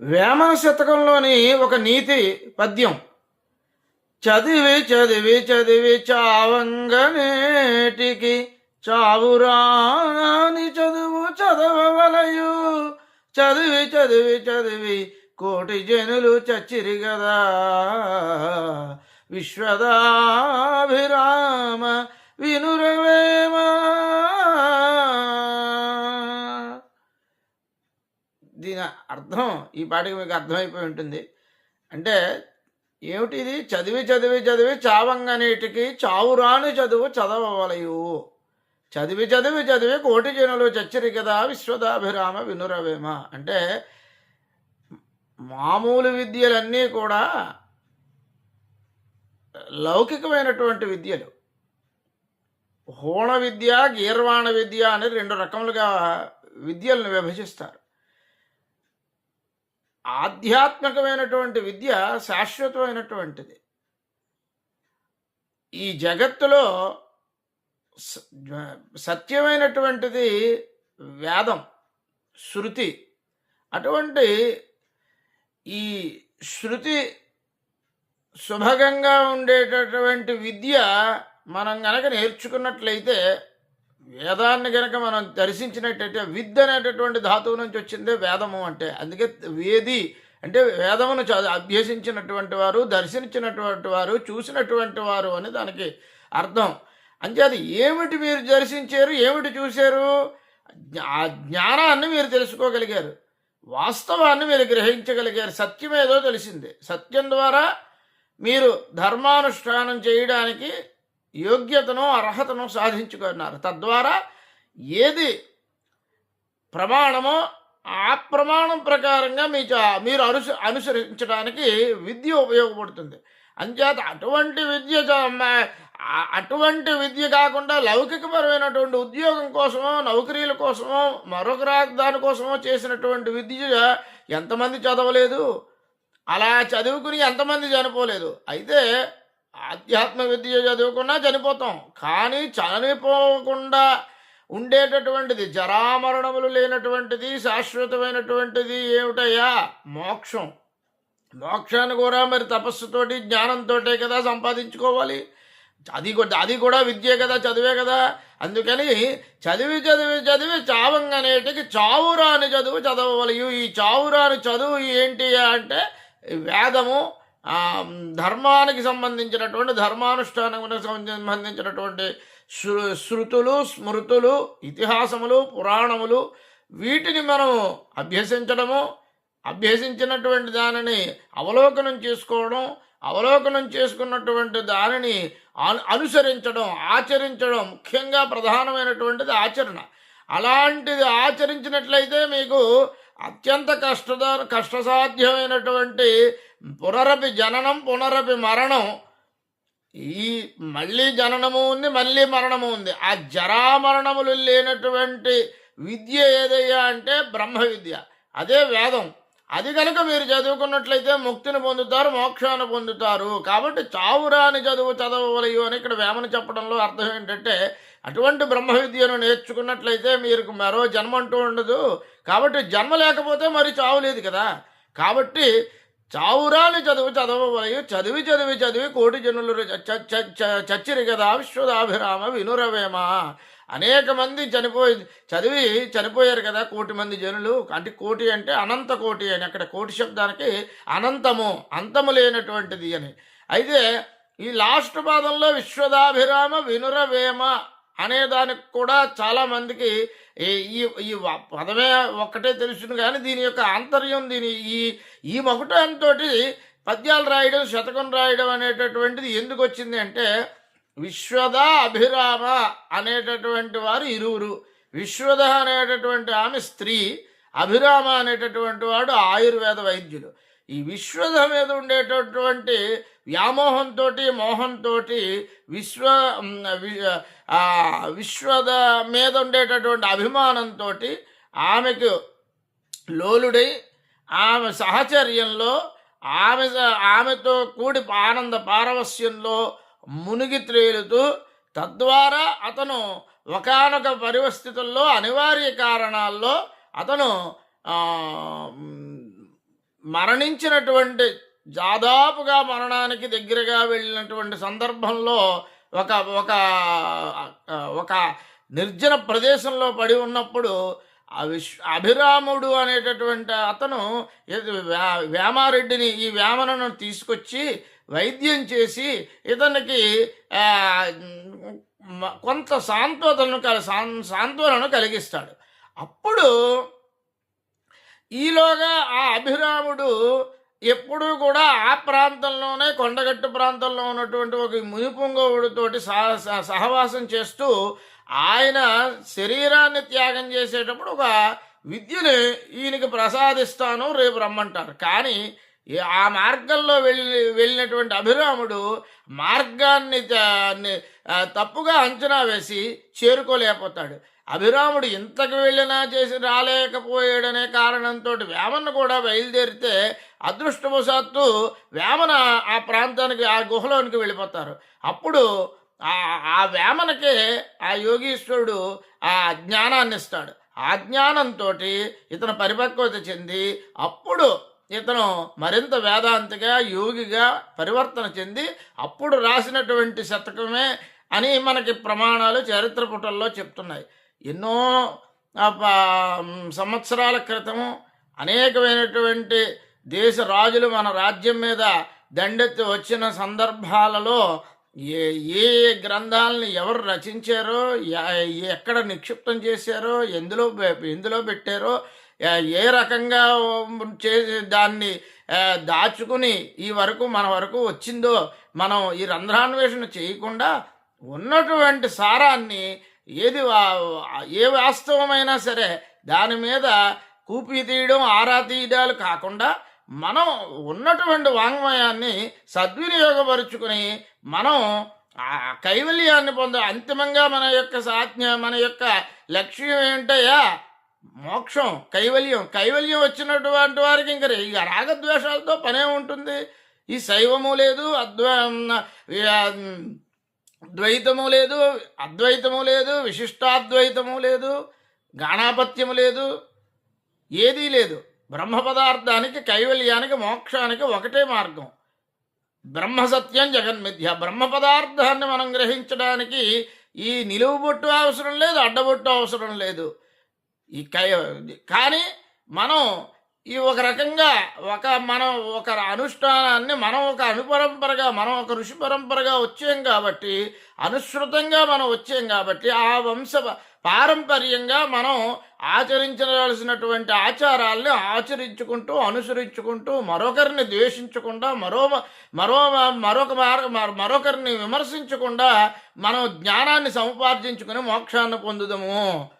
వేమన శతకంలోని ఒక నీతి పద్యం. చదివి చదివి చదివి చావంగనేటికి చావురాని చదువు చదవవలయు. చదివి చదివి చదివి కోటి జనులు చచ్చిరి గదా. విశ్వదాభిరామ వినురవేమా దీని అర్థం ఈ పాటికి మీకు అర్థమైపోయి ఉంటుంది. అంటే ఏమిటిది? చదివి చదివి చదివి చావంగనేటికి చావురాని చదువు చదవవలయు. చదివి చదివి చదివి కోటి జనులు చచ్చిరి కదా విశ్వదాభిరామ వినురవేమ. అంటే మామూలు విద్యలన్నీ కూడా లౌకికమైనటువంటి విద్యలు. హోణ విద్య గీర్వాణ విద్య అనేది రెండు రకములుగా విద్యలను విభజిస్తారు. ఆధ్యాత్మికమైనటువంటి విద్య శాశ్వతమైనటువంటిది. ఈ జగత్తులో సత్యమైనటువంటిది వేదం శృతి. అటువంటి ఈ శృతి శుభగంగా ఉండేటటువంటి విద్య మనం గనక నేర్చుకున్నట్లయితే వేదాన్ని గనక మనం దర్శించినట్టయితే విద్ అనేటటువంటి ధాతువు నుంచి వచ్చిందే వేదము అంటే. అందుకే వేది అంటే వేదమును అభ్యసించినటువంటి వారు దర్శించినటువంటి వారు చూసినటువంటి వారు అని దానికి అర్థం. అంచేది ఏమిటి మీరు దర్శించారు ఏమిటి చూశారు? జ్ఞా- ఆ జ్ఞానాన్ని మీరు తెలుసుకోగలిగారు. వాస్తవాన్ని మీరు గ్రహించగలిగారు. సత్యం ఏదో తెలిసింది. సత్యం ద్వారా మీరు ధర్మానుష్ఠానం చేయడానికి యోగ్యతను అర్హతను సాధించుకున్నారు. తద్వారా ఏది ప్రమాణమో ఆ ప్రమాణం ప్రకారంగా మీ మీరు అనుస అనుసరించడానికి విద్య ఉపయోగపడుతుంది. అంచేత అటువంటి విద్య అటువంటి విద్య కాకుండా లౌకికపరమైనటువంటి ఉద్యోగం కోసమో నౌకరీల కోసమో మరొక దానికోసమో చేసినటువంటి విద్య ఎంతమంది చదవలేదు? అలా చదువుకుని ఎంతమంది చనిపోలేదు? అయితే ఆధ్యాత్మ విద్య చదువుకున్నా చనిపోతాం. కానీ చనిపోకుండా ఉండేటటువంటిది జరామరణములు లేనటువంటిది శాశ్వతమైనటువంటిది ఏమిటయ్యా? మోక్షం. మోక్షాన్ని కూడా మరి తపస్సుతోటి జ్ఞానంతోటే కదా సంపాదించుకోవాలి. అది కూడా అది కూడా విద్యే కదా చదివే కదా. అందుకని చదివి చదివి చదివి చావంగనేటికి చావురాని చదువు చదవవలయు. ఈ చావురాని చదువు ఏంటి అంటే వేదము ధర్మానికి సంబంధించినటువంటి ధర్మానుష్ఠానములకు సంబంధించినటువంటి శృ- శృతులు స్మృతులు ఇతిహాసములు పురాణములు వీటిని మనం అభ్యసించడము అభ్యసించినటువంటి దానిని అవలోకనం చేసుకోవడం అవలోకనం చేసుకున్నటువంటి దానిని అను- అనుసరించడం ఆచరించడం ముఖ్యంగా ప్రధానమైనటువంటిది ఆచరణ. అలాంటిది ఆచరించినట్లయితే మీకు అత్యంత కష్టద కష్టసాధ్యమైనటువంటి పునరపి జననం పునరపి మరణం. ఈ మళ్ళీ జననము ఉంది మళ్ళీ మరణము ఉంది. ఆ జరామరణములు లేనటువంటి విద్య ఏదయ్యా అంటే బ్రహ్మ విద్య అదే వేదం. అది కనుక మీరు చదువుకున్నట్లయితే ముక్తిని పొందుతారు మోక్షాన్ని పొందుతారు. కాబట్టి చావురాని చదువు చదవలేవు అని ఇక్కడ వేమన చెప్పడంలో అర్థం ఏంటంటే అటువంటి బ్రహ్మ విద్యను నేర్చుకున్నట్లయితే మీరు మరో జన్మ అంటూ ఉండదు. కాబట్టి జన్మ లేకపోతే మరి చావు లేదు కదా. కాబట్టి చావురాని చదువు చదవవలయు చదివి చదివి చదివి కోటి జనులు చచ్చిరి కదా విశ్వదాభిరామ వినురవేమ. అనేక మంది చనిపోయి చదివి చనిపోయారు కదా కోటి మంది జనులు. అంటే కోటి అంటే అనంత కోటి అని అక్కడ కోటి శబ్దానికి అనంతము అంతము లేనటువంటిది అని. అయితే ఈ లాస్ట్ పాదంలో విశ్వదాభిరామ వినురవేమ అనేదానికి కూడా చాలా మందికి ఈ- ఈ ఈ పదమే ఒక్కటే తెలుసును కానీ దీని యొక్క ఆంతర్యం దీని ఈ ఈ మకుటంతో పద్యాలు రాయడం శతకం రాయడం అనేటటువంటిది ఎందుకు వచ్చింది అంటే విశ్వద అభిరామ అనేటటువంటి వారు ఇరువురు. విశ్వద అనేటటువంటి ఆమె స్త్రీ అభిరామ అనేటటువంటి వాడు ఆయుర్వేద వైద్యులు ఈ విశ్వద మీద ఉండేటటువంటి వ్యామోహంతో మోహంతో విశ్వ విశ్వద మీద ఉండేటటువంటి అభిమానంతో ఆమెకు లోలుడై ఆమె సహచర్యంలో ఆమె ఆమెతో కూడి ఆనంద పారవస్యంలో మునిగి త్రేలుతూ తద్వారా అతను ఒకనొక పరిస్థితుల్లో అనివార్య కారణాల్లో అతను మరణించినటువంటి దాదాపుగా మరణానికి దగ్గరగా వెళ్ళినటువంటి సందర్భంలో ఒక ఒక ఒక నిర్జన ప్రదేశంలో పడి ఉన్నప్పుడు విశ్ అభిరాముడు అనేటటువంటి అతను వేమారెడ్డిని ఈ వేమనను తీసుకొచ్చి వైద్యం చేసి ఇతనికి కొంత సాంత్వతను కల సాం- సాంత్వనను కలిగిస్తాడు. అప్పుడు ఈలోగా ఆ అభిరాముడు ఎప్పుడూ కూడా ఆ ప్రాంతంలోనే కొండగట్టు ప్రాంతంలో ఉన్నటువంటి ఒక మునిపుంగవుడితోటి సహ సహవాసం చేస్తూ ఆయన శరీరాన్ని త్యాగం చేసేటప్పుడు ఒక విద్యని ఈయనకి ప్రసాదిస్తాను రేపు రమ్మంటారు. కానీ ఆ మార్గంలో వెళ్ళి వెళ్ళినటువంటి అభిరాముడు మార్గాన్ని తప్పుగా అంచనా వేసి చేరుకోలేకపోతాడు. అభిరాముడు ఇంతకు వెళ్ళినా చేసి రాలేకపోయాడనే కారణంతో వేమన కూడా బయలుదేరితే అదృష్టవశాత్తు వేమన ఆ ప్రాంతానికి ఆ గుహలోనికి వెళ్ళిపోతారు. అప్పుడు ఆ ఆ వేమనకే ఆ యోగీశ్వరుడు ఆ జ్ఞానాన్ని ఇస్తాడు ఆ జ్ఞానంతో ఇతను పరిపక్వత చెంది అప్పుడు ఇతను మరింత వేదాంతిగా యోగిగా పరివర్తన చెంది అప్పుడు రాసినటువంటి శతకమే అని మనకి ప్రమాణాలు చరిత్ర పుటల్లో చెప్తున్నాయి. ఎన్నో సంవత్సరాల క్రితము అనేకమైనటువంటి దేశ రాజులు మన రాజ్యం మీద దండెత్తి వచ్చిన సందర్భాలలో ఏ ఏ గ్రంథాలని ఎవరు రచించారో ఎక్కడ నిక్షిప్తం చేశారో ఎందులో ఎందులో పెట్టారో ఏ రకంగా చే దాన్ని దాచుకుని ఈ వరకు మన వరకు వచ్చిందో మనం ఈ రంధ్రాన్వేషణ చేయకుండా ఉన్నటువంటి సారాన్ని ఏది ఏ వాస్తవమైనా సరే దాని మీద కూపి తీయడం ఆరా తీయడాలు కాకుండా మనం ఉన్నటువంటి వాంగ్మయాన్ని సద్వినియోగపరుచుకుని మనం ఆ కైవల్యాన్ని పొంద అంతిమంగా మన యొక్క సాధ్య మన యొక్క లక్ష్యం ఏంటయ్యా మోక్షం కైవల్యం. కైవల్యం వచ్చినటువంటి వారికి ఇంకా రే- ఇక రాగద్వేషాలతో పనే ఉంటుంది. ఈ శైవము లేదు అద్వై ద్వైతము లేదు అద్వైతము లేదు విశిష్టాద్వైతము లేదు గాణాపత్యము లేదు ఏదీ లేదు. బ్రహ్మ పదార్థానికి కైవల్యానికి మోక్షానికి ఒకటే మార్గం. బ్రహ్మసత్యం జగన్మిథ్య. బ్రహ్మ పదార్థాన్ని మనం గ్రహించడానికి ఈ నిలువు బొట్టు అవసరం లేదు అడ్డబొట్టు అవసరం లేదు. ఈ కానీ మనం ఈ ఒక రకంగా ఒక మనం ఒక అనుష్ఠానాన్ని మనం ఒక అనుపరంపరగా మనం ఒక ఋషి పరంపరగా వచ్చాం కాబట్టి అనుసృతంగా మనం వచ్చాం కాబట్టి ఆ వంశ పారంపర్యంగా మనం ఆచరించవలసినటువంటి ఆచారాల్ని ఆచరించుకుంటూ అనుసరించుకుంటూ మరొకరిని ద్వేషించకుండా మరో మరో మరొక మార్- మరొకరిని విమర్శించకుండా మనం జ్ఞానాన్ని సముపార్జించుకుని మోక్షాన్ని పొందుదాము.